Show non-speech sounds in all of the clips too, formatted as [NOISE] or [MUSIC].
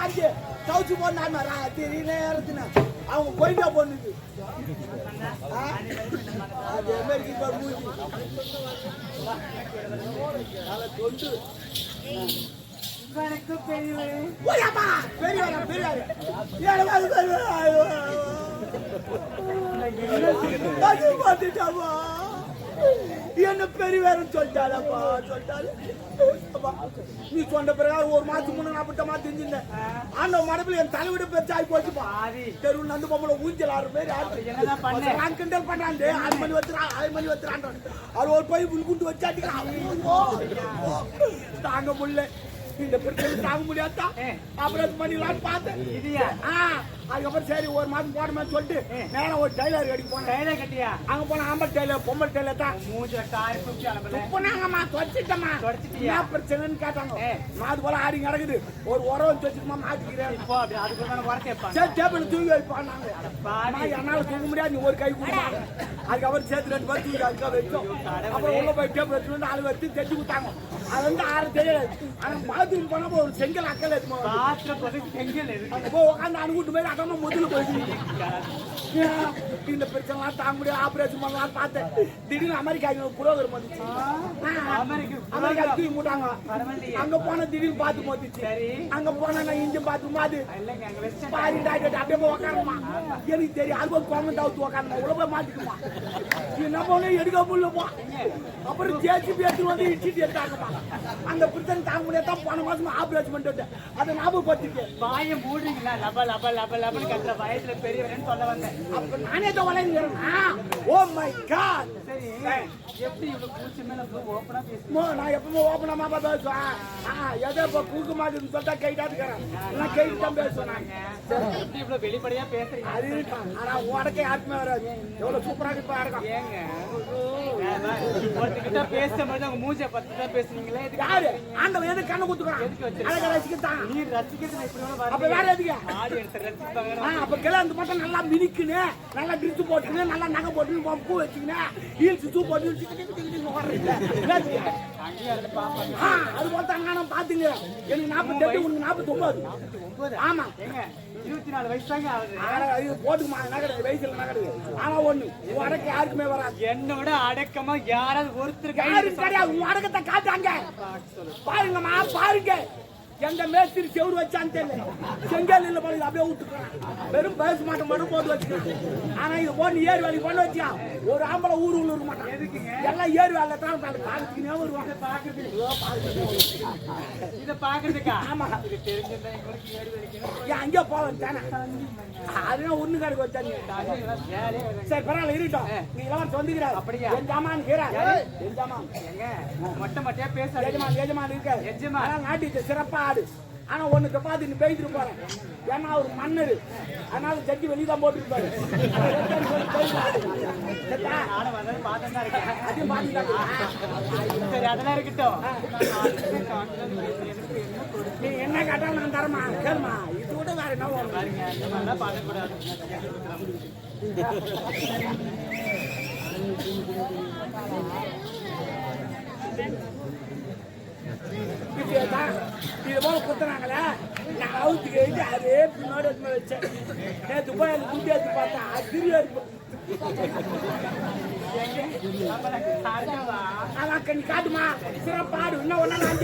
தாண்டி கவுச்சு போனாம ராத்திரி நேரத்துல அவங்க போயிட்டா பொண்ணுக்கு? அதே மாதிரி தொண்டு வணக்கம் பெரியவரே ஓயப்பா பெரியவரா என்ன பெரியவரன் சொல்லிட்டாரப்பா சொல்லிட்டாரு நீ சொன்ன பிறகு ஒரு மாசத்துக்கு முன்ன நான் அப்பட்ட மாதிரி தெரிஞ்சிருந்தேன் ஆண்ட மடப்புல என் தலைவிட பெருசாகி போச்சுப்பா தெருவில் நந்து பொம்பளை ஊஞ்சல் ஆறு பேர்? நான் கிண்டல் பண்றான் ஆறு மணி வச்சுறான் ஆறு மணி வச்சுறான் அது ஒரு போய் புல்குண்டு வச்சாட்டிக்கிறான். தாங்க முடியல. இந்த பிரச்சனை தாங்க முடியாதா. அப்புறம் பண்ணிடலாம்னு பார்த்தேன். அதுக்கப்புறம் சரி ஒரு மாதம் போடணும்னு சொல்லிட்டு நேரா ஒரு டைலர் கடைக்கு போனேன். கையில கட்டியா? அங்க போன ஆம்பல் டைலர் பொம்பல் டைலர் தான். மூஞ்சில காரி குச்சி அனுப்பல போனாங்கம்மா தொலைச்சிட்டம்மா தொலைச்சிட்டியா? என்ன பிரச்சனைன்னு கேட்டாங்க. மாது போல ஆடி நடக்குது. ஒரு உரம் வச்சுமா இப்போ அப்படி அதுக்கு தானே உரத்தை வைப்பாங்க. சரி டேபிள் தூங்கி வைப்பாங்க என்னால தூங்க முடியாது நீ ஒரு கை கொடுத்தாங்க அதுக்கப்புறம் சேர்த்து ரெண்டு பேர் தூங்கி அதுக்காக வச்சோம் அப்புறம் உள்ள போய் டேபிள் எடுத்து வந்து ஆளு வச்சு தைச்சு கொடுத்தாங்க. அது வந்து ஆறு தெரியல ஆனா பாத்ரூம் போனப்போ ஒரு செங்கல் அக்கல் பதில் செங்கல் போய் உட்காந்து அணுகுட்டு போய் அக்கமா முதல்ல போயிடுச்சு இந்த பிரச்சனைலாம் தாங்க முடியாது. ஆபரேஷன் பண்ணலாம் பார்த்தேன். திடீர்னு அமெரிக்கா புரோகரம் வந்துச்சு. அமெரிக்க தூக்கி பரவாயில்லையே. அங்க போன திடீர்னு பார்த்து மோதிச்சு. சரி. அங்க போனா நான் இஞ்சி பார்த்து மாது. பாதி டாக்டர் அப்படியே போய் உட்காருமா எனக்கு தெரியும் அது போய் கோமன் தவிர்த்து உட்காருமா உள்ள போய் மாட்டிக்குமா. என்ன போன எடுக்க முடியலப்பா அப்புறம் ஜேசிபி எடுத்து வந்து இடிச்சிட்டு எடுத்தாங்கம்மா. அந்த பிரச்சனை தாங்க முடியாதான் போன மாசம் ஆபரேஷன் பண்ணிட்டு அதை ஞாபகப்படுத்திட்டு வாயை மூடுறீங்களா? லப லப லப லபன்னு கத்துற வயசுல பெரியவரேன்னு சொல்ல வந்தேன். அப்ப நானே தான் வளைஞ்சிருந்தேன் ஓ மை காட் சரி எப்படி இவ்வளவு பூச்சி மேல ஓப்பனா பேசுறீங்க? மோ நான் எப்பவுமே ஓப்பனமா பேசுவேன் ஆ எதோ இப்போ குறுக்கு மாட்டுன்னு சொல்லிட்டா கைட்டாட்டு இருக்கிறேன் நான் கைட்டு தான் பேசுவேன். எப்படி இவ்வளவு வெளிப்படையா பேசுறீங்க? அது இருக்கான் ஆனா உடக்க யாருக்குமே வராது. எவ்வளவு சூப்பரா இப்ப இருக்கான் ஏங்க பேசும்போது அவங்க மூஞ்ச பத்தி தான் பேசுனீங்களே இதுக்கு யாரு ஆண்டவன் எது கண்ணை குத்துக்கிறான் எதுக்கு? அழக ரசிக்கத்தான். நீ ரசிக்கிறது அப்ப. வேற எதுக்கு? மட்டும் நல்லா மினிக்குன்னு நல்லா ட்ரிச்சு போட்டுன்னு நல்லா நகை போட்டுன்னு பூ வச்சுக்கின்னு ஹீல்ஸ் ஷூ போட்டு அது போல தாங்க பாத்துங்க எனக்கு நாற்பத்தி எட்டு உனக்கு நாற்பத்தி ஒன்பது ஆமா. இருபத்தி நாலு வயசு தாங்க ஆகுது. போட்டுக்குமா நகருது வயசுல நகருது ஆனா ஒண்ணு உன் அடக்க யாருக்குமே வராது. என்னோட அடக்கமா யாராவது ஒருத்தர் யாரும் கிடையாது உன் அடக்கத்தை காட்டாங்க பாருங்கம்மா பாருங்க. எங்க மேஸ்திரி செவுரு வச்சான்னு தெரியல செங்கல் இல்ல பாருங்க அப்படியே விட்டுக்கிறான் வெறும் பேச மாட்டோம் மட்டும் போட்டு வச்சுக்கிறேன். ஆனா இது போட்டு ஏறு வேலைக்கு பண்ண வச்சியா? ஒரு ஆம்பளை ஊர் உள்ள இருக்க மாட்டான்? எல்லாம் ஏறு வேலை தான் காலத்துக்குனே வருவாங்க இத பாக்குறதுக்கா ஆமா. இது தெரிஞ்சிருந்தா எங்களுக்கு ஏறி ஏன் அங்கே போவேன் தானே? அதுதான் ஒண்ணு கணக்கு வச்சாங்க சரி பரவாயில்ல இருக்கட்டும் நீ எல்லாம் சொந்துக்கிறாரு அப்படியா? என் ஜாமான் கீரா என் ஜாமான். மொட்டை மொட்டையா பேசாதீங்க எஜமான் எஜமான் இருக்காரு. எஜமான். நாட்டுக்கு சிறப்பா ஆடு ஆனா ஒண்ணுக்கு பார்த்து நீ பேசிட்டு போறேன். ஏன்னா அவர் மன்னர். அதனால ஜட்ஜி வெளியே தான் போட்டுருப்பாரு. சரி இருக்கட்டும் என்ன நீ என்ன கேட்டாலும் நான் தரமா கேளுமா இது கூட வேற என்ன வரும் பாருங்க. இது போல குத்துறாங்களே? நான் அவுத்துக்கு எழுதி அதே பின்னோட எடுத்து வச்சேன். நேற்று போய் அந்த குட்டி எடுத்து காட்டுமா? சிறப்பாடு. இன்னும் ஒண்ணா நான்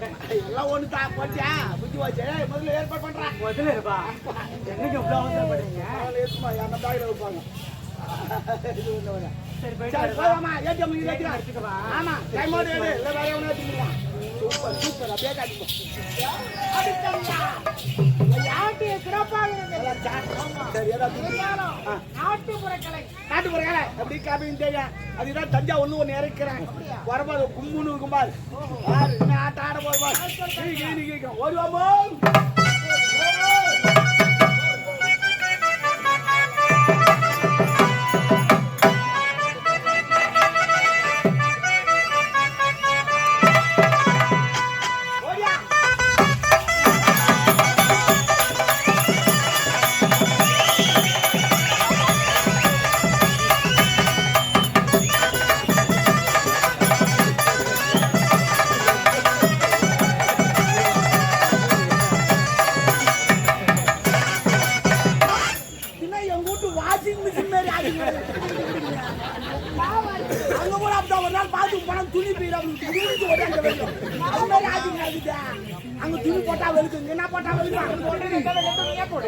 எல்லாம் ஒண்ணு தான் போச்சா புத்தி போச்சு முதல்ல ஏற்பாடு பண்றேன் முதல்ல இருப்பா என்னங்க இவ்வளவு அவசரப்படுறீங்க அந்த வைப்பாங்க. சரி போயிட்டு ஏடிஎம் இது ஆமா வேற எவனா வச்சுக்கலாம் சூப்பர் சூப்பர் அப்படியே அதுதான் தஞ்சா ஒண்ணு ஒண்ணு இறக்கிறேன் வரும்போது ஆட்ட ஆட என் வீட்டு வாஷிங் மிஷின் மாதிரி ஆகுது அங்க கூட அப்படிதான் ஒரு நாள் பார்த்து பணம் துணி போயிடும் அப்படி துணிச்சு ஓடாங்க வெளியும் அது மாதிரி ஆகுங்க ஆகுது அங்க துணி போட்டா வெளுக்கு இங்க என்ன போட்டா வெளுக்கு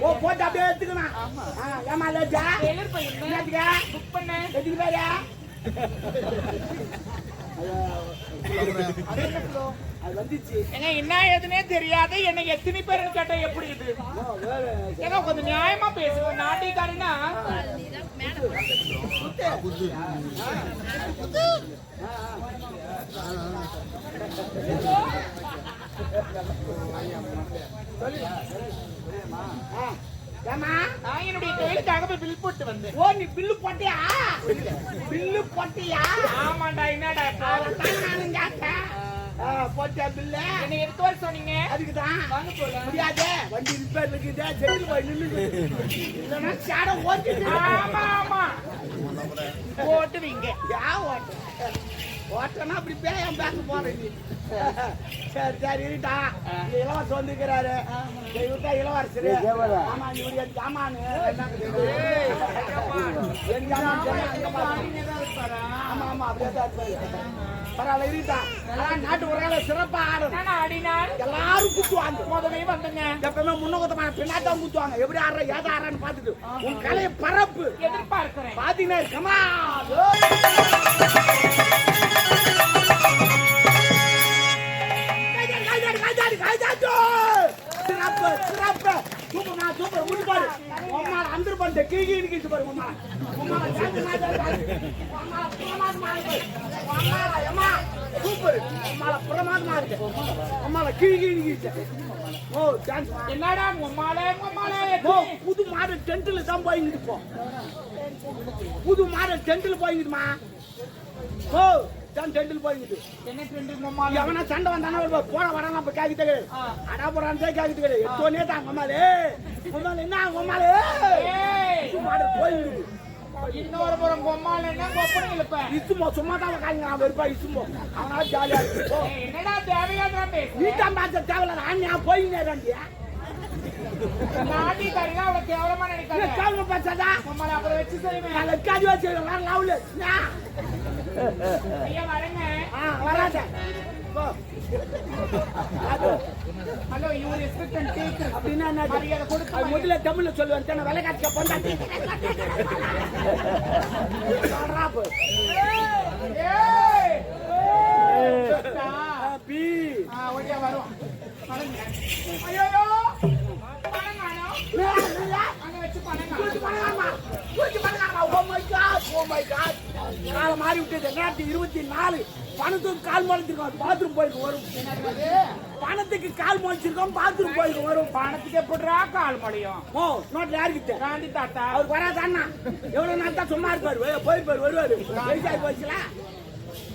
ஓ போட்டா அப்படியே எடுத்துக்கணும் லேட்டா என்னத்துக்கு புக் பண்ண பேரு ஏங்க என்ன ஏதுனே தெரியாது. என்ன எத்தனை பேருன்னு கேட்டா எப்படி இது? ஏங்க கொஞ்சம் நியாயமா பேசுங்க. நாட்டிக்காரனா? நான் என்னுடைய தொழிலுக்காக பில் போட்டு வந்தேன். ஓ நீ பில்லு போட்டியா? பில்லு போட்டியா? ஆமாண்டா என்னடா இப்போ? போட்டியா பில்லு என்னை எடுத்து வர சொன்னீங்க அதுக்கு தான் வாங்க போலாம் முடியாது வண்டி ரிப்பேர் இருக்குது செட்டில் போய் நின்று இல்லைன்னா சேடை ஓட்டிட்டு ஆமா ஆமா போட்டுவீங்க யா ஓட்ட ஓட்டனா அப்படி பேய் என் பேங்க் போறேன் சரி சரி இருட்டா இந்த இளவரசர் வந்துக்கிறாரு இவர்தான் இளவரசர் ஆமா இவர் என் ஜாமானு என் ஜாமான். ஆமா ஆமா அப்படியே தான் இருப்பாரு. பரவாயில்ல இருட்டா. அதான் நாட்டு உரையால சிறப்பா ஆடணும். நான் ஆடினார் எல்லாரும் குத்துவாங்க. முதவே வந்தங்க. எப்பவுமே முன்னகுத்தமான பின்னாட்டம் குத்துவாங்க. எப்படி ஆடுற ஏதா ஆடுறான்னு பார்த்துட்டு. உன் கலையை பரப்பு. எதிர்பார்க்கிறேன். பாத்தீங்கன்னா கமா சிறப்பு சிறப்பு. சூப்பர்மா சூப்பர். முடிப்பாரு உம்மால அந்தர் பண்ண கீழி இடிக்கிட்டு பாரு உம்மால உம்மால. உம்மால சூப்பர் உம்மால பிரமாதமா இருக்கு உம்மால கீழி இடிக்கிட்டு ஓ டான்ஸ் என்னடா உம்மாலே உம்மாலே ஓ புது மாடல் டென்ட்ல தான் போயிங்கிட்டு போ புது மாடல் டென்ட்ல போயிங்கிட்டுமா ஓ தான் டென்ட்ல போயிங்கிட்டு என்ன சண்டை வந்தானா வருவா போன வரான் நம்ம கேக்கிட்டு கிடையாது அடா போறான் கேக்கிட்டு கிடையாது எத்தோனே தான் உமாலே உமாலே என்ன உமாலே மாடல் இன்னொரு புறம் பொம்மால என்ன? கொப்பனை இழுப்பேன் இசுமோ சும்மா தான் காய்ங்க அவன் இருப்பா இசுமோ. ஜாலியா என்னடா தேவையாதான் பேசுறேன் வீட்டான் பார்த்த தேவையில்ல நான் நான் போயிங்க ரெண்டியா நாட்டிக்காரிங்க அவ்வளவு கேவலமா நினைக்காத. கேள்வி பேசாதா. உம்மால அப்புறம் வச்சு செய்வேன். நான் வச்சு ஐயா வரேங்க. ஆ வராத. ஹலோ அப்படின்னா மரியாதை அது முதல்ல தமிழ்ல சொல்லுவேன் தானே விலை காட்சிக்க பொண்டாட்டி பி. ஆ வரும் ஐயோ மாறி விட்டது இருபத்தி நாலு பணத்துக்கு கால் முளைச்சிருக்கோம் பாத்ரூம் போயிருக்கு வரும். பணத்துக்கு கால் முளைச்சிருக்கோம் பாத்ரூம் போயிருக்கு வரும். பணத்துக்கு எப்படிரா கால் முடியும் ஓ நோட்ல யாருக்கிட்ட? காந்தி தாத்தா. அவர் வராது அண்ணா. எவ்வளவு நாள் தான் சும்மா இருப்பாரு. போயிருப்பாரு வருவாரு. வயசாகி போச்சுல?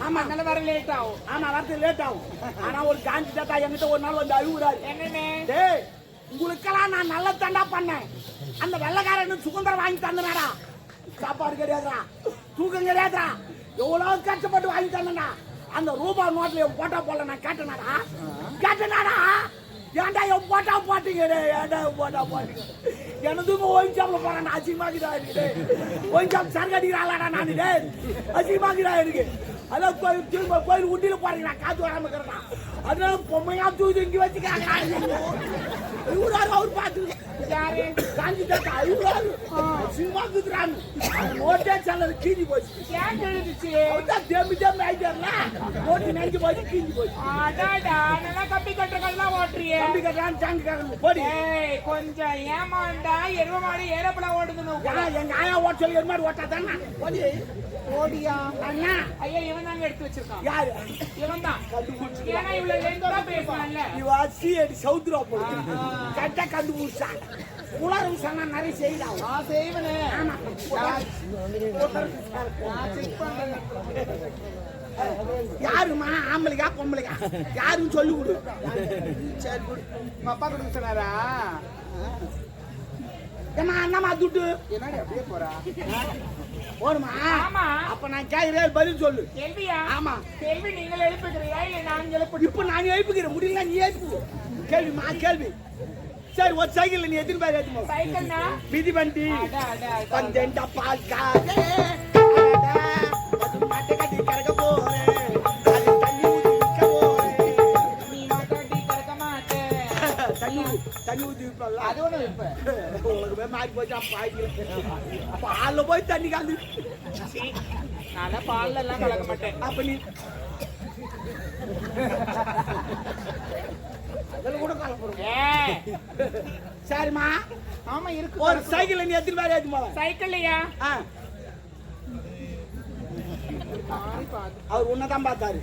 ஆமா. அதனால வர லேட் ஆகும். ஆமா வரது லேட் ஆகும். ஆனா ஒரு காந்தி தாத்தா என்கிட்ட ஒரு நாள் வந்து அழுகுறாரு. என்னன்னு உங்களுக்கெல்லாம் நான் நல்ல தண்டா பண்ணேன். அந்த வெள்ளக்காரன் சுதந்திரம் வாங்கி தந்தனாடா சாப்பாடு கிடையாதுடா. தூக்கம் கிடையாதுடா. எவ்வளவு கஷ்டப்பட்டு வாங்கி தந்தனா அந்த ரூபா நோட்ல என் போட்டா போல நான் கேட்டனாடா? கேட்டனாடா? ஏன்டா என் போட்டா போட்டீங்க? ஏன்டா என் போட்டா போட்டீங்க? எனதுங்க ஒயின் ஷாப்ல போறேன்? அசிங்கமாக்குதா இருக்கு ஒயின் ஷாப் சரக்கு அடிக்கிறாளாடா நான் டேய். அசிங்கமாக்குதா இருக்கு அதான் கோயில் திரும்ப கோயில் உண்டியில போறீங்களா காத்து வராம இருக்கிறா அதனால பொம்மையா தூக்கி இங்க வச்சுக்கிறாங்க. இவராரு அவர் பார்த்து யாரு? காஞ்சி தாத்தா இவராரு. சினிமாக்குறாரு நோட்டே செல்லது கீஞ்சி போச்சு. ஏன் எழுதுச்சு அவர்தான் தேம்பி தேம்பி ஆயிட்டார்ல. நோட்டு நெஞ்சு போச்சு கீஞ்சி போச்சு. அடாடா நல்லா கப்பி கட்டுறதெல்லாம் ஓட்டுறியே. தம்பி கட்டுறான் சாங்கு கேட்கணும் போடி. கொஞ்சம் ஏமாண்டா எருவ மாடு ஏறப்பலாம் ஓடுதுன்னு எங்க ஆயா ஓட்ட சொல்லி ஒரு மாதிரி ஓட்டா தானே போடி. ஓடியா அண்ணா ஐயா இவன் தாங்க எடுத்து வச்சிருக்கான். யாரு? இவன் தான். ஏன்னா இவ்வளவு லென்த்தா பேசுறான்ல. இவ சிஐடி சவுத்ரா போடு கரெக்டா கண்டுபிடிச்சா உலகம் சொன்னா நிறைய செய்யலாம். நான் செய்வனே. ஆமா. நான் செக் பண்றேன். யாருமா? ஆம்பளைக்கா பொம்பளைக்கா? யாருன்னு சொல்லி கொடு. சரி கொடு. உங்க அப்பா கொடுக்க சொன்னாரா ஏமா என்னம்மா துட்டு? என்னடி அப்படியே போறா? போடுமா ஆமா. அப்ப நான் கேட்கிறேன் பதில் சொல்லு. கேள்வியா? ஆமா. கேள்வி நீங்கள் எழுப்புகிறியா இல்ல நான் எழுப்பு இப்ப நான் எழுப்புகிறேன் முடியல நீ எழுப்பு. கேள்விமா கேள்வி. சரி ஒரு சைக்கிள் நீ எத்தனை பேர் ஏத்துமோ சைக்கிள்னா? மிதி வண்டி அட, அட, அட. பந்தெண்ட பால்காரே. அது தண்ணி விற்பல அது ஒண்ணு வைப்ப உனக்கு மாறி போச்சா பாய்க்கல பால்ல போய் தண்ணி காந்து நான் பால்ல எல்லாம் கலக்க மாட்டேன். அப்ப நீ அதில் கூட கலப்புறோம் சரிம்மா. ஆமா இருக்கு. ஒரு சைக்கிள் நீ எத்தனை பேர் ஏத்துமா சைக்கிள்லையா? ஆ. அவர் உன்னதான் பார்த்தாரு.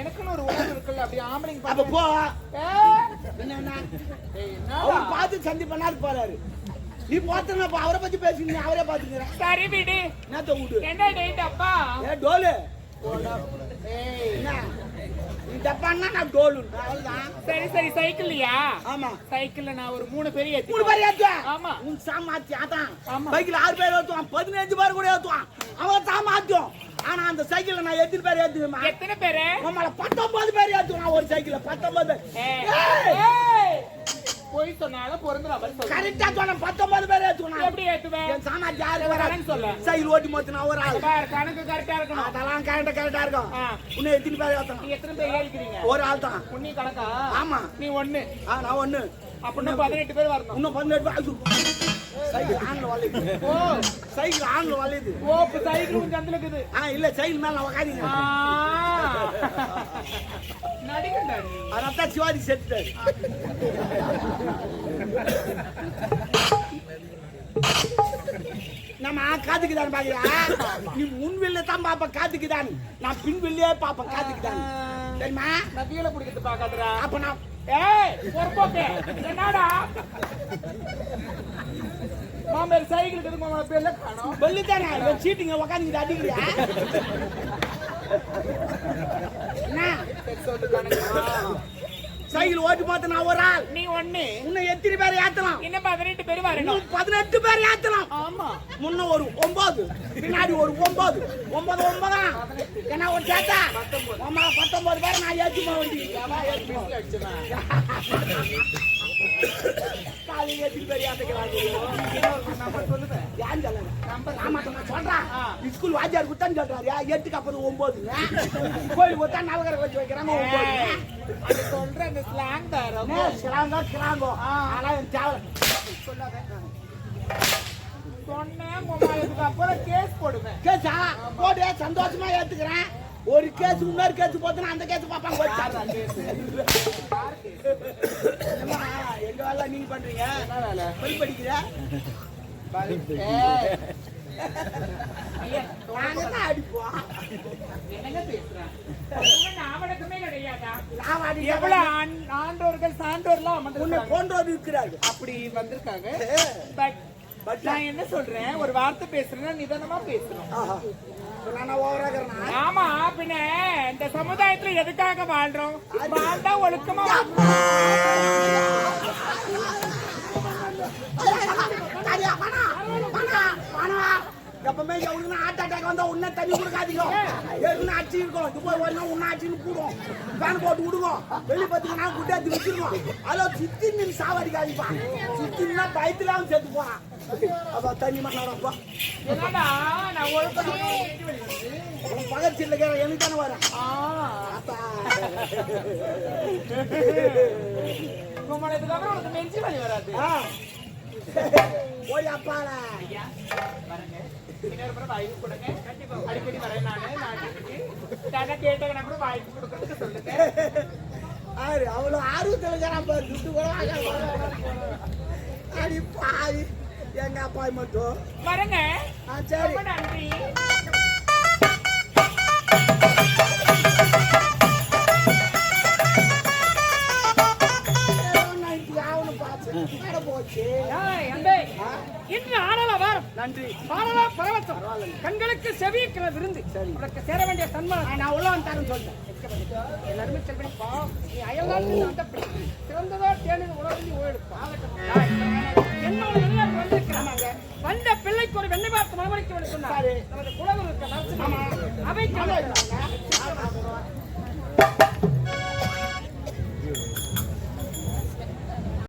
எனக்குன்னு ஒரு உலகம் இருக்குல்ல அப்படி ஆம்பளைங்க அப்ப போ. என்ன என்ன? அவர் பார்த்து சந்தி போறாரு நீ பார்த்தனா அவரை பத்தி பேசுங்க அவரே பாத்துக்கிறேன் சரி விடு. என்னத்த விடு என்ன டேட் அப்பா? ஏ டோலு. ஏய், என்ன? நீ தப்பான்னா நான் டோலு அவ்வளவுதான். சரி சரி சைக்கிள்லையா? ஆமா. சைக்கிள்ல நான் ஒரு மூணு பேர் ஏத்தி மூணு பேர் ஏத்துவேன் ஆமா. உன் சாமாத்தி அதான் ஆமா. பைக்ல ஆறு பேர் ஏத்துவான் பதினஞ்சு பேர் கூட ஏத்துவான். அவன் சாமாத்தியம். ஆனா அந்த சைக்கிள்ல நான் எத்தனை பேர் ஏத்துவேமா எத்தனை பேரு? நம்மள பத்தொன்பது பேர் ஏத்துவான். ஒரு சைக்கிள்ல பத்தொன்பது பொய் சொன்னாலும் பொருந்துற மாதிரி சொல்லு. கரெக்டா சொன்ன பத்தொன்பது பேர் ஏத்துவான் எப்படி ஏத்துவேன் என் சாமாத்தி யாரு கணக்கு சொல்லு. சைக்கிள் ஓட்டி மொத்தனா ஒரு ஆள். கணக்கு கரெக்டா இருக்கணும். அதெல்லாம் கரெக்டா கரெக்டா இருக்கும். இன்னும் எத்தனை பேர் நீ ஏத்தணும் எத்தனை பேர் ஏறிக்கிறீங்க? ஒரு ஆள் தான் புண்ணி கணக்கா? ஆமா. நீ ஒண்ணு. நான் ஒண்ணு. அப்படின்னா பதினெட்டு பேர் வரணும். இன்னும் பதினெட்டு பேர் ஐயோ. சைக்கிள். ஆன்ல வளையுது ஓ சைக்கிள் ஆன்ல வளையுது ஓ இப்ப சைக்கிள் உன் சந்தில இருக்குது. ஆ இல்ல சைக்கிள் மேல ஆ. நடிகண்டா அதான் சிவாஜி செத்துட்டாரு நம்ம காத்துக்குதான் பாக்குறா? நீ முன் வெளில தான் பாப்ப காத்துக்குதான் நான் பின் வெளியே பாப்ப காத்துக்குதான் சரிம்மா? நான் கீழே பிடிக்கிறது பாக்காதடா அப்ப நான் என்னடா? மாமேர் சைக்கிள் இருக்குது மாமா பேர்ல காணோம். தானே சீட்டிங்க உக்காந்துக்கிட்டு அடிக்கிறியா? என்ன? சொல்லு கணக்கு சைக்கிள் ஓட்டி பார்த்து நான் ஒரு ஆள். நீ ஒண்ணு. இன்னும் எத்தனை பேர் ஏத்தலாம்? இன்னும் பதினெட்டு பேர் வரணும். பதினெட்டு பேர் ஏத்தலாம். ஆமா. முன்ன ஒரு ஒன்பது பின்னாடி ஒரு ஒன்பது. ஒன்பது ஒன்பதா? என்ன ஒரு சேத்தா? அம்மா பத்தொன்பது பேர் நான் ஏற்றுமா வண்டி. அடிச்சுதான். [LAUGHS] காலையில் ஆ. ஸ்கூல் வாத்தியார் குத்தான்னு சொல்றாரு. எட்டுக்கு அப்பது ஒன்பது. கோயில் குத்தா நவகர வச்சு வைக்கிறாங்க ஒன்பது. சொல்ற அந்த ஸ்லாங் தான் ரொம்ப. கிராங்கோ. ஆனா எனக்கு தேவை. சொன்னேன் அப்புறம் கேஸ் போடுவேன். கேஸா போடு சந்தோஷமா ஏத்துக்கிறேன். ஒரு கேஸ் இன்னொரு கேஸ் போத்துனா அந்த கேஸ்? என்னம்மா, எங்க வேலை நீங்க பண்றீங்க? என்ன வேலை? பல் படிக்கிற? ஆண்டோர்கள் சான்றோர்லாம். போன்றோர் இருக்கிறார்கள். அப்படி வந்திருக்காங்க. பட் நான் என்ன சொல்றேன் ஒரு வார்த்தை பேசுறேன்னா நிதானமா பேசணும் ஆமா பின்ன இந்த சமுதாயத்துல எதுக்காக வாழ்றோம் வாழ்ந்தா ஒழுக்கமா வாழணும். எப்பவுமே எவனுக்குன்னா ஹார்ட் அட்டாக் வந்தா உன்ன தண்ணி கொடுக்காதீங்க. ஏற்கனவே அடிச்சு இருக்கோம்? இது போய் வரணும் உன்ன அடிச்சுன்னு கூடும் ஃபேன் போட்டு விடுங்க. வெளியே பார்த்தீங்கன்னா குட்டாத்தி வச்சிருக்கோம் அதில் சுத்தி நின்று சாவடிக்காதீப்பா சுத்தின்னா பயத்துல செத்து போறான் அப்ப தண்ணி மாட்டாடப்பா என்னடா நான் ஒழுக்கமா உன் பகல் சில்ல கேட்க எனக்கு தானே வரேன். உங்களதுக்கு அப்புறம் வராது. அப்பால பாருங்க இன்னொரு வாய்ப்பு கொடுங்க. அடிக்கடி வரேன் நானு நாட்டுக்கு தாத்தா கேட்டாங்கன்னா கூட வாய்ப்பு கொடுக்கறதுக்கு சொல்லுங்க. ஆறு அவ்வளோ ஆர்வத்தில் இருக்கிறான் பாரு துட்டு கூட. அடி பாவி எங்க அப்பா மட்டும். வரங்க. ஆ சரி. நன்றி. இன்று ஆடல வாரம். நன்றி பாடலா பரவத்தம் கண்களுக்கு செவிக்கிற விருந்து. உனக்கு சேர வேண்டிய சன்மானம். நான் உள்ள வந்துட்டாருன்னு சொல்றேன். எல்லாருமே செல்வனி நீ தேனில் உலகில் ஓடுப்பா என்னோட வெளிநாட்டு வந்திருக்கிறாங்க. வந்த பிள்ளைக்கு ஒரு வெண்ணை பார்த்து மனமளிக்க வேண்டும் சொன்னார். நமது குலகுரு இருக்க நரசிம்மன்